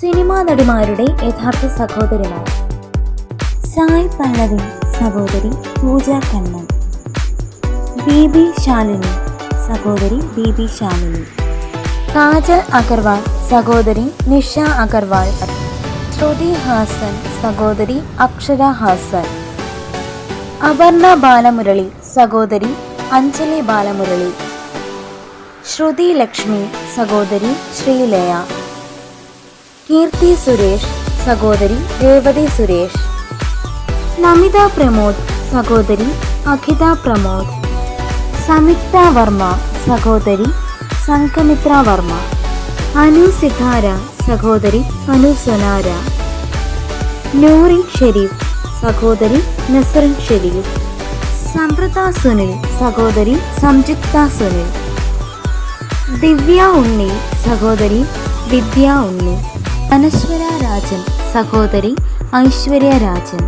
Cinema നടിമാരുടെ യഥാർത്ഥ സഹോദരിമാർ. സായ് പല്ലവി സഹോദരി പൂജ കണ്ണൻ. ബി ബി ശാലിനി സഹോദരി ബി ബി ശാലിനി. കാജൽ അഗർവാൾ സഹോദരി നിഷ അഗർവാൾ. ശ്രുതി ഹാസൻ സഹോദരി അക്ഷര ഹാസൻ. അപർണ ബാലമുരളി സഹോദരി അഞ്ജലി ബാലമുരളി. ശ്രുതി ലക്ഷ്മി സഹോദരി ശ്രീലയ. കീർത്തി സുരേഷ് സഹോദരി രേവതി സുരേഷ്. നമിത പ്രമോദ് സഹോദരി അഖിത പ്രമോദ്. സമിത വർമ്മ സഹോദരി സംഘമിത്ര വർമ്മ. അനു സിതാര സഹോദരി അനു സൊനാര. നൂറിൻ ഷെരീഫ് സഹോദരി നസറിൻ ഷെരീഫ്. സമൃത സുനിൽ സഹോദരി സംജുക്ത സുനിൽ. ദിവ്യ ഉണ്ണി സഹോദരി വിദ്യ ഉണ്ണി. അനശ്വര രാജൻ സഹോദരി ഐശ്വര്യ രാജൻ.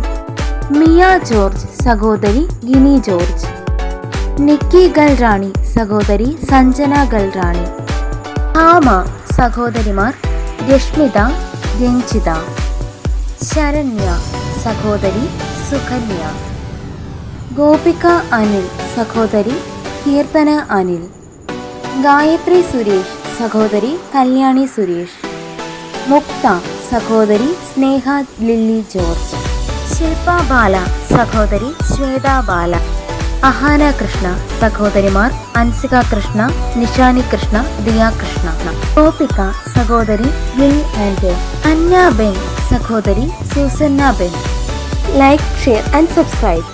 മിയ ജോർജ് സഹോദരി ഗിനി ജോർജ്. നിക്കി ഗൽറാണി സഹോദരി സഞ്ജന ഗൽറാണി. ആമ സഹോദരിമാർ രശ്മിത രഞ്ജിത. ശരണ്യ സഹോദരി സുകന്യ. ഗോപിക അനിൽ സഹോദരി കീർത്തന അനിൽ. ഗായത്രി സുരേഷ് സഹോദരി കല്യാണി സുരേഷ്. മുക്ത സഹോദരി സ്നേഹ ലില്ലി ജോർജ് ശില്പ ബാല സഹോദരി ശ്വേത ബാല അഹാന കൃഷ്ണ സഹോദരിമാർ അൻസിക കൃഷ്ണ നിഷാനി കൃഷ്ണ ദിയ കൃഷ്ണ ഗോപിക സഹോദരി ലിൻ ആൻഡ് അന്യ ബെൻ സഹോദരി Susanna Ben. Like share and subscribe